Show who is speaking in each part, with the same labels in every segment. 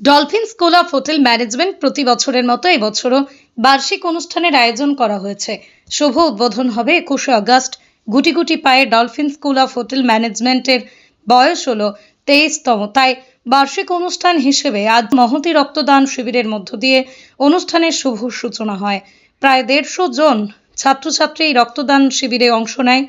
Speaker 1: Dolphin school of hotel management প্রতি বছরের মতো এবছরও বার্ষিক অনুষ্ঠানের আয়োজন করা হয়েছে। শুভ উদ্বোধন হবে একুশে আগস্ট। গুটি গুটি পায়ে ডলফিন স্কুল অফ হোটেল ম্যানেজমেন্টের বয়স হলো তেইশতম। তাই বার্ষিক অনুষ্ঠান হিসেবে আজ মহতি রক্তদান শিবিরের মধ্য দিয়ে অনুষ্ঠানের শুভ সূচনা হয়। প্রায় দেড়শো জন ছাত্রছাত্রী রক্তদান শিবিরে অংশ নেয়।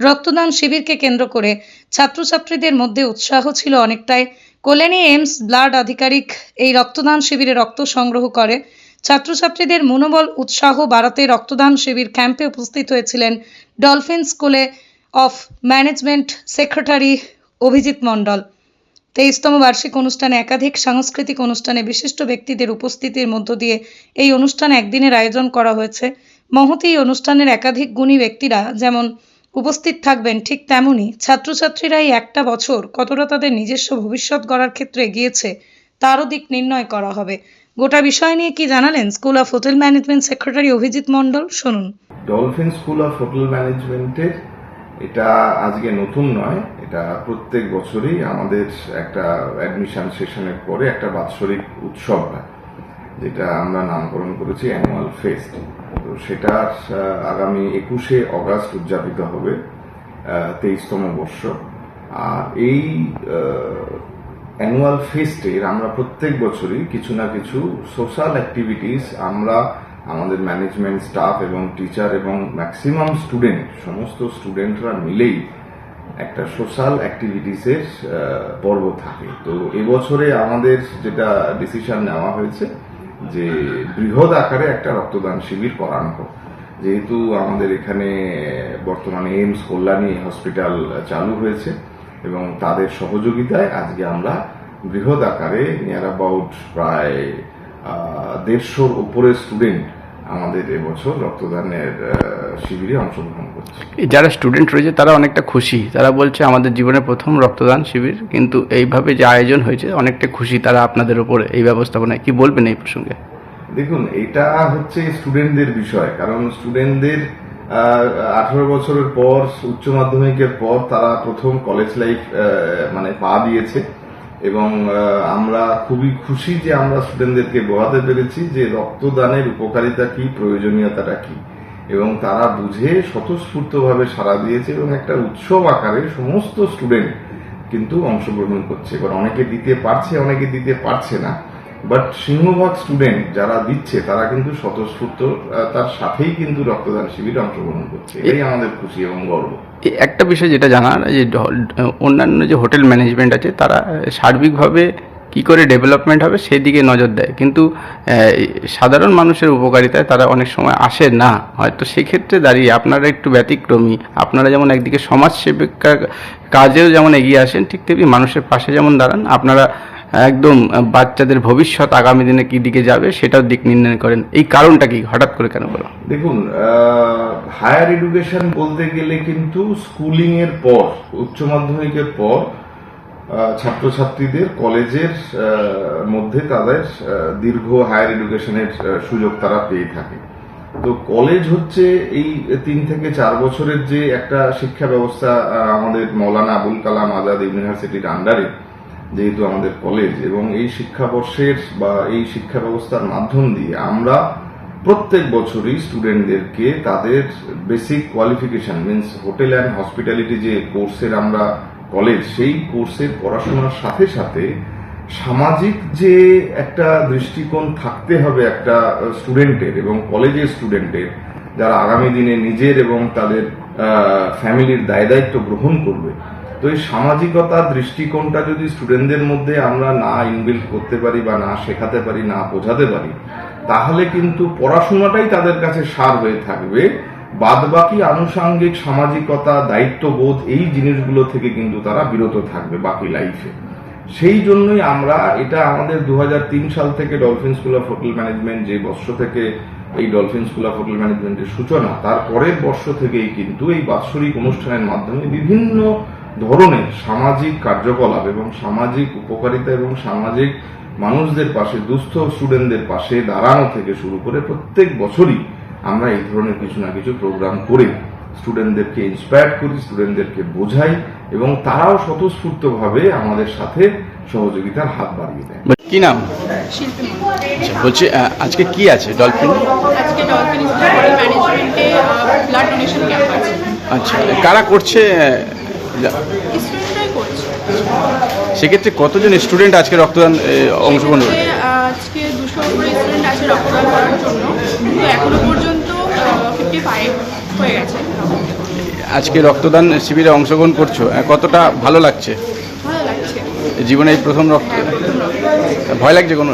Speaker 1: রক্তদান শিবিরকে কেন্দ্র করে ছাত্রছাত্রীদের মধ্যে উৎসাহ ছিল অনেকটাই। কল্যাণী এইমস ব্লাড আধিকারিক এই রক্তদান শিবিরে রক্ত সংগ্রহ করে। ছাত্রছাত্রীদের মনোবল, উৎসাহ বাড়াতে রক্তদান শিবির ক্যাম্পে উপস্থিত হয়েছিলেন ডলফিন স্কুলে of management secretary Abhijit Mondal. তেইশতম বার্ষিক অনুষ্ঠানে একাধিক সাংস্কৃতিক অনুষ্ঠানে বিশিষ্ট ব্যক্তিদের উপস্থিতির মধ্য দিয়ে এই অনুষ্ঠান একদিনের আয়োজন করা হয়েছে। মহতি অনুষ্ঠানের একাধিক গুণী ব্যক্তিরা, যেমন উপস্থিত থাকবেন ঠিক তেমনই ছাত্রছাত্রীরা এই একটা বছর কতটা তাদের নিজস্ব ভবিষ্যৎ গড়ার ক্ষেত্রে এগিয়েছে, তারও দিক নির্ণয় করা হবে। গোটা বিষয় নিয়ে কি জানালেন school of hotel management secretary Abhijit Mondal? শুনুন।
Speaker 2: ডলফিন স্কুল অফ হোটেল ম্যানেজমেন্টের এটা আজকে নতুন নয়, এটা প্রত্যেক বছরই আমাদের একটা অ্যাডমিশন সেশনের পরে একটা বাৎসরিক উৎসব হয়। যেটা আমরা নামকরণ করেছি অ্যানুয়াল ফেস্ট। তো সেটা আগামী একুশে অগাস্ট উদযাপিত হবে তেইশতম বর্ষ। আর এই অ্যানুয়াল ফেস্টের আমরা প্রত্যেক বছরই কিছু না কিছু সোশ্যাল অ্যাক্টিভিটিস আমরা আমাদের ম্যানেজমেন্ট স্টাফ এবং টিচার এবং ম্যাক্সিমাম স্টুডেন্ট, সমস্ত স্টুডেন্টরা মিলেই একটা সোশ্যাল অ্যাক্টিভিটিসের পর্ব থাকে। তো এবছরে আমাদের যেটা ডিসিশন নেওয়া হয়েছে যে বৃহৎ আকারে একটা রক্তদান শিবির করানো হোক। যেহেতু আমাদের এখানে বর্তমানে এইমস কল্যাণী হসপিটাল চালু হয়েছে এবং তাদের সহযোগিতায় আজকে আমরা বৃহৎ আকারে নিয়ার অ্যাবাউট প্রায় দেড়শোর উপরে স্টুডেন্ট আমাদের এবছর রক্তদানের শিবিরে অংশগ্রহণ করছে।
Speaker 3: এই যারা স্টুডেন্ট রয়েছে তারা অনেকটা খুশি। তারা বলছে আমাদের জীবনের প্রথম রক্তদান শিবির। কিন্তু এইভাবে যে আয়োজন হয়েছে অনেকটা খুশি তারা আপনাদের উপরে এই ব্যবস্থাপনায়। কি বলবেন এই প্রসঙ্গে?
Speaker 2: দেখুন এটা হচ্ছে স্টুডেন্টদের বিষয়। কারণ স্টুডেন্টদের আঠারো বছরের পর উচ্চ মাধ্যমিকের পর তারা প্রথম কলেজ লাইফ মানে পা দিয়েছে। এবং আমরা খুবই খুশি যে আমরা স্টুডেন্টদেরকে বোঝাতে পেরেছি যে রক্তদানের উপকারিতা কি, প্রয়োজনীয়তাটা কি। এবং তারা বুঝে স্বতঃস্ফূর্তভাবে সাড়া দিয়েছে এবং একটা উৎসব আকারে সমস্ত স্টুডেন্ট কিন্তু অংশগ্রহণ করছে। এবার অনেকে দিতে পারছে, অনেকে দিতে পারছে না। বাট সিংহভাগ স্টুডেন্ট যারা দিচ্ছে তারা কিন্তু স্বতঃস্ফূর্ত তার সাথেই কিন্তু রক্তদান শিবিরে অংশগ্রহণ করছে। এটাই আমাদের খুশি এবং গর্ব।
Speaker 3: একটা বিষয় যেটা জানার যে অন্যান্য যে হোটেল ম্যানেজমেন্ট আছে তারা সার্বিকভাবে কি করে ডেভেলপমেন্ট হবে সেদিকে নজর দেয়। কিন্তু সাধারণ মানুষের উপকারিতায় তারা অনেক সময় আসে না। হয়তো সেক্ষেত্রে দাঁড়িয়ে আপনারা একটু ব্যতিক্রমী আপনারা যেমন একদিকে সমাজসেবিকার কাজেও যেমন এগিয়ে আসেন ঠিক তেমনি মানুষের পাশে যেমন দাঁড়ান আপনারা একদম বাচ্চাদের ভবিষ্যৎ আগামী দিনে কি দিকে যাবে সেটাও দিক নির্ণয় করেন। এই কারণটা কি? হঠাৎ করে কেন বলো?
Speaker 2: দেখুন হায়ার এডুকেশন বলতে গেলে কিন্তু স্কুলিং এর পর, উচ্চ মাধ্যমিকের পর ছাত্রছাত্রীদের কলেজের মধ্যে তাদের দীর্ঘ হায়ার এডুকেশনের সুযোগ তারা পেয়ে থাকে। তো কলেজ হচ্ছে এই তিন থেকে চার বছরের যে একটা শিক্ষা ব্যবস্থা আমাদের মৌলানা আবুল কালাম আজাদ ইউনিভার্সিটির আন্ডারে যেহেতু আমাদের কলেজ এবং এই শিক্ষাবর্ষের বা এই শিক্ষা ব্যবস্থার মাধ্যম দিয়ে আমরা প্রত্যেক বছরই স্টুডেন্টদেরকে তাদের basic qualification means hotel and hospitality যে কোর্সের আমরা কলেজ সেই কোর্সের পড়াশোনার সাথে সাথে সামাজিক যে একটা দৃষ্টিকোণ থাকতে হবে একটা স্টুডেন্টের এবং কলেজের স্টুডেন্টের যারা আগামী দিনে নিজের এবং তাদের ফ্যামিলির দায় দায়িত্ব গ্রহণ করবে তো এই সামাজিকতার দৃষ্টিকোণটা যদি স্টুডেন্টদের মধ্যে আমরা না ইনবিল্ড করতে পারি বা না শেখাতে পারি, না বোঝাতে পারি, তাহলে কিন্তু পড়াশোনাটাই তাদের কাছে সার হয়ে থাকবে। বাদবাকি আনুষাঙ্গিক সামাজিকতা, দায়িত্ববোধ, এই জিনিসগুলো থেকে কিন্তু তারা বিরত থাকবে বাকি লাইফে সেই জন্যই আমরা এটা আমাদের দু হাজার তিন সাল থেকে Dolphin school of hotel management যে বর্ষ থেকে এই ডলফিন স্কুল অফ হোটেল ম্যানেজমেন্টের সূচনা, তার পরের বর্ষ থেকেই কিন্তু এই বাৎসরিক অনুষ্ঠানের মাধ্যমে বিভিন্ন ধরনের সামাজিক কার্যকলাপ এবং সামাজিক উপকারিতা এবং সামাজিক মানুষদের পাশে দুস্থ স্টুডেন্টদের পাশে দাঁড়ানো থেকে শুরু করে প্রত্যেক বছরই আমরা এই ধরনের কিছু না কিছু প্রোগ্রাম করে স্টুডেন্টদেরকে ইন্সপায়ার করি স্টুডেন্টদেরকে বোঝাই এবং তারাও স্বতঃস্ফূর্তভাবে আমাদের সাথে সহযোগিতার হাত বাড়িয়ে দেয়।
Speaker 3: কি নাম? আচ্ছা বলছি আজকে কি আছে? ডলফিন
Speaker 4: আজকে ডলফিন ম্যানেজমেন্টে ব্লাড ডোনেশন ক্যাম্প আছে।
Speaker 3: আচ্ছা কারা করছে সেক্ষেত্রে কতজন স্টুডেন্ট আজকে রক্তদান অংশগ্রহণ করবে?
Speaker 4: আজকে দুশো উপরে স্টুডেন্ট আছে রক্তদান করার জন্য। কিন্তু এখনও পর্যন্ত ফিফটি ফাইভ হয়ে গেছে।
Speaker 3: আজকে রক্তদান শিবিরে অংশগ্রহণ করছ কতটা ভালো লাগছে? জীবনে এই প্রথম রক্ত
Speaker 4: হ্যাঁ
Speaker 3: ভয় লাগছে কোনো?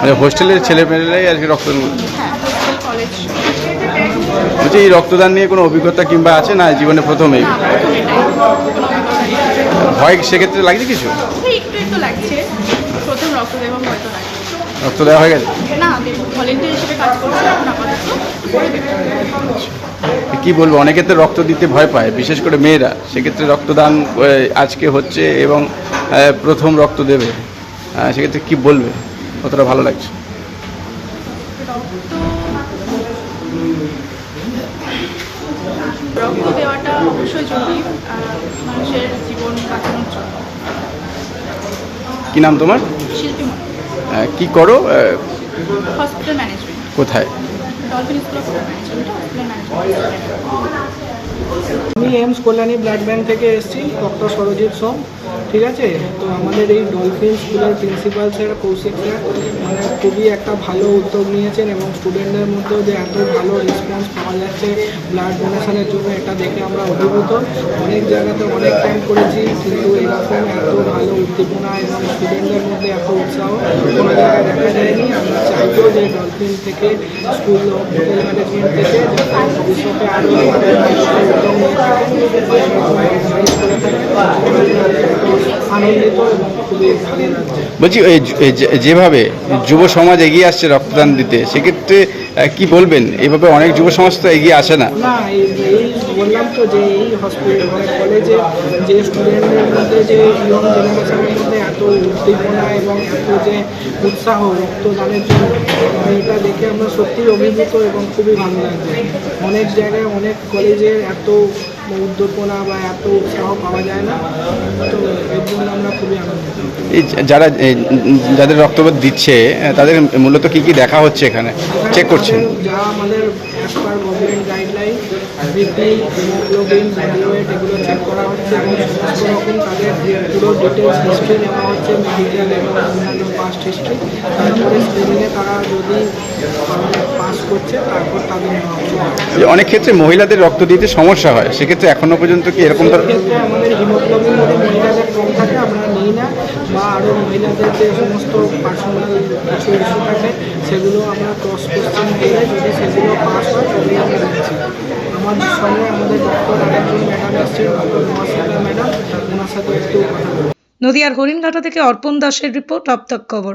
Speaker 3: মানে হোস্টেলের ছেলে মেয়েরাই আজকে রক্তদান করছে।
Speaker 4: হ্যাঁ
Speaker 3: এই রক্তদান নিয়ে কোনো অভিজ্ঞতা কিংবা আছে না জীবনে প্রথমেই। ভয় সেক্ষেত্রে লাগছে কিছু?
Speaker 4: একটু একটু লাগছে। প্রথম রক্ত দেওয়া হয়তো
Speaker 3: রক্ত দেওয়া হয়ে গেছে? কি বলব অনেকে তো রক্ত দিতে ভয় পায় বিশেষ করে মেয়েরা। সেক্ষেত্রে রক্তদান আজকে হচ্ছে এবং প্রথম রক্ত দেবে। সেক্ষেত্রে কি বলবে? কতটা ভালো লাগছে? কি নাম তোমার? কি করো? আহ,
Speaker 4: হসপিটাল ম্যানেজমেন্ট
Speaker 3: কোথায়?
Speaker 5: আমি এমস কল্যাণী ব্লাড ব্যাংক থেকে এসেছি ডক্টর সরজিৎ সোম। ঠিক আছে? তো আমাদের এই ডলফিন স্কুলের প্রিন্সিপাল স্যার কৌশিক স্যার মানে খুবই একটা ভালো উদ্যোগ নিয়েছেন এবং স্টুডেন্টদের মধ্যেও যে এত ভালো রেসপন্স পাওয়া যাচ্ছে ব্লাড ডোনেশনের জন্য, এটা দেখে আমরা অভিভূত। অনেক জায়গাতে অনেক টাইম করেছি, কিন্তু এরকম এত ভালো উদ্দীপনা এবং স্টুডেন্টদের মধ্যে এত উৎসাহ কোনো জায়গায় দেখা যায়নি। আমরা চাইব যে ডলফিন থেকে স্কুল হোটেল ম্যানেজমেন্ট থেকে, যাতে ভবিষ্যতে আরও উদ্যোগ নিয়ে থাকেন বা এরকম organize করে থাকেন আনন্দিত এবং খুবই ভালো লাগছে
Speaker 3: বলছি যেভাবে যুব সমাজ এগিয়ে আসছে রক্তদান দিতে, সেক্ষেত্রে কি বলবেন? এইভাবে অনেক যুব সমাজ তো এগিয়ে আসে না।
Speaker 5: বললাম তো যে এই হসপিটাল মানে কলেজে যে স্টুডেন্টদের মধ্যে যে ইয়ং জেনারেশনের মধ্যে এত উদ্দীপনা এবং এত যে উৎসাহ রক্তদানের জন্য মানে এটা দেখে আমরা সত্যিই অভিভূত এবং খুবই ভালো লাগছে। অনেক জায়গায়, অনেক কলেজে এত উদ্দীপনা বা এত উৎসাহ পাওয়া যায় না। তো এর জন্য আমরা খুবই আনন্দিত।
Speaker 3: যারা যাদের রক্তপাত দিচ্ছে তাদের মূলত কি কি দেখা হচ্ছে এখানে? চেক করছেন।
Speaker 5: আমাদের যা আমাদের as per government guideline BP haemoglobin body weight এগুলো চেক করা হচ্ছে এবং সমস্ত রকম তাদের পুরো ডিটেলস হিস্ট্রি নেওয়া হচ্ছে মেডিকেল এবং অন্যান্য পাস্ট হিস্ট্রি তারপরে স্ক্রিনিংয়ে তারা যদি পাস করছে তারপর তাদের নেওয়া
Speaker 3: যে অনেক ক্ষেত্রে মহিলাদের রক্ত দিতে সমস্যা হয়। সেক্ষেত্রে এখনও পর্যন্ত কি এরকম ধর
Speaker 5: ক্ষেত্রে আমাদের হিমোগ্লোবিন মহিলাদের কম থাকে আমরা নিই না। বা আরও মহিলাদের যে সমস্ত পার্সোনাল কিছু ইস্যু থাকে সেগুলো আমরা ক্রস কোশ্চেন করে যদি সেগুলো পাস হয় তবেই আমরা দিচ্ছি আমাদের সঙ্গে আমাদের ডক্টর আরেকজন ম্যাডাম এসছেন ডক্টর মহাশিলা ম্যাডাম ওনার সাথে একটু কথা
Speaker 1: নদিয়ার হরিণঘাটা থেকে অর্পণ দাসের রিপোর্ট তক খবর।